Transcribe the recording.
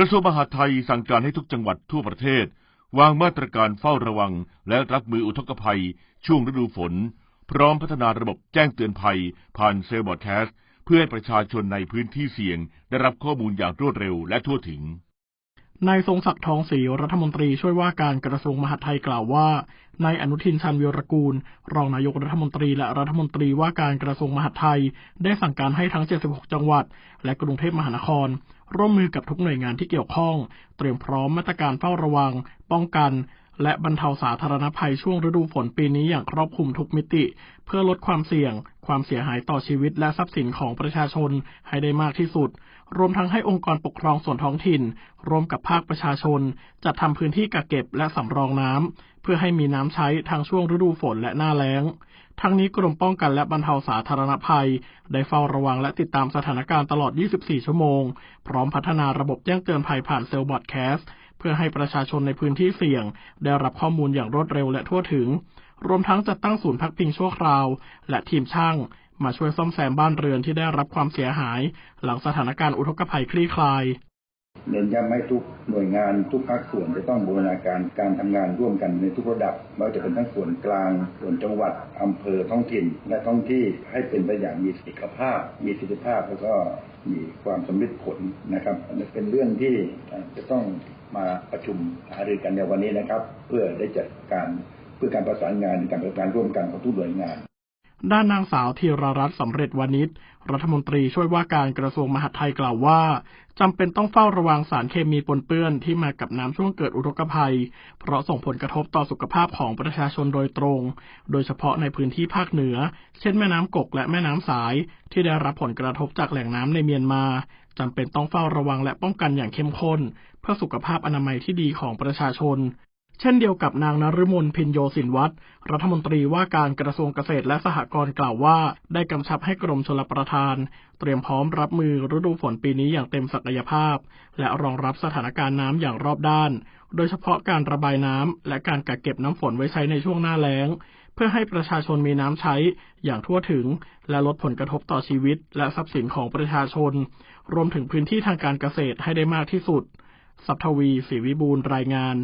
กระทรวงมหาดไทยสั่งการให้ทุกจังหวัดทั่วประเทศ วางมาตรการเฝ้าระวัง และรับมืออุทกภัย ช่วงฤดูฝน พร้อมพัฒนาระบบแจ้งเตือนภัย ผ่านเซลล์บอร์ดแคสต์เพื่อให้ประชาชนในพื้นที่เสี่ยง ได้รับข้อมูลอย่างรวดเร็วและทั่วถึง นายทรงศักดิ์ทองศรีรัฐมนตรีช่วยว่าการกระทรวงมหาดไทยกล่าวว่านายอนุทินชาญวีรกูล รองนายกรัฐมนตรีและรัฐมนตรีว่าการกระทรวงมหาดไทย ได้สั่งการให้ทั้ง 76 จังหวัด และกรุงเทพมหานคร ร่วมมือกับทุกหน่วยงานที่เกี่ยวข้อง เตรียมพร้อมมาตรการเฝ้าระวัง ป้องกัน และบรรเทาสาธารณภัยช่วงฤดูฝนปีนี้อย่างครอบคลุมทุกมิติ เพื่อลดความเสี่ยง ความเสียหายต่อชีวิตและทรัพย์สินของประชาชนให้ได้มากที่สุด รวมทั้งให้องค์กรปกครองส่วนท้องถิ่น ร่วมกับภาคประชาชน จัดทำพื้นที่กักเก็บและสำรองน้ำเพื่อให้มีน้ำใช้ทางช่วงฤดูฝนและหน้าแล้ง ทั้งนี้กรมป้องกันและบรรเทาสาธารณภัย ได้เฝ้าระวังและติดตามสถานการณ์ตลอด 24 ชั่วโมง พร้อมพัฒนาระบบแจ้งเตือนภัยผ่านเซลล์บอดแคสต์เพื่อให้ประชาชนในพื้นที่เสี่ยง ได้รับข้อมูลอย่างรวดเร็วและทั่วถึง รวมทั้งจัดตั้งศูนย์พักพิงชั่วคราว และทีมช่าง มาช่วยซ่อมแซมบ้านเรือนที่ได้รับความเสียหาย หลังสถานการณ์อุทกภัยคลี่คลายเน้นย้ำให้ทุกหน่วยงานทุกภาคส่วนจะต้องบูรณาการการทำงานร่วมกันในทุกระดับไม่ว่าจะเป็นทั้งส่วนกลาง ส่วนจังหวัดอำเภอท้องถิ่น และท้องที่ให้เป็นไปอย่างมีเอกภาพ มีสิทธิภาพแล้วก็มีความสำเร็จผลนะครับเป็นเรื่องที่จะต้องมาประชุมหารือกันในวันนี้นะครับ เพื่อได้จัดการ เพื่อการประสานงานการประสานร่วมกันของทุกหน่วยงาน ด้านนางสาวธีรรัตน์สำเร็จวานิชรัฐมนตรีช่วยว่าการกระทรวงมหาดไทยกล่าวว่าจำเป็นต้องเฝ้าระวังสารเคมีปนเปื้อนที่มากับน้ำช่วงเกิดอุทกภัย เพราะส่งผลกระทบต่อสุขภาพของประชาชนโดยตรง โดยเฉพาะในพื้นที่ภาคเหนือ เช่นแม่น้ำกกและแม่น้ำสาย ที่ได้รับผลกระทบจากแหล่งน้ำในเมียนมาจำเป็นต้องเฝ้าระวังและป้องกันอย่างเข้มข้น เพื่อสุขภาพอนามัยที่ดีของประชาชน เช่นเดียวกับนางนฤมลพินโยสินวัตรรัฐมนตรีว่าการกระทรวงเกษตรและสหกรณ์กล่าวว่า ได้กำชับให้กรมชลประทาน เตรียมพร้อมรับมือฤดูฝนปีนี้อย่างเต็มศักยภาพ และรองรับสถานการณ์น้ำอย่างรอบด้าน โดยเฉพาะการระบายน้ำและการกักเก็บน้ำฝนไว้ใช้ในช่วงหน้าแล้ง เพื่อให้ประชาชนมีน้ำใช้อย่างทั่วถึง และลดผลกระทบต่อชีวิต และทรัพย์สินของประชาชน รวมถึงพื้นที่ทางการเกษตรให้ได้มากที่สุด สัพทวีศรีวิบูลรายงาน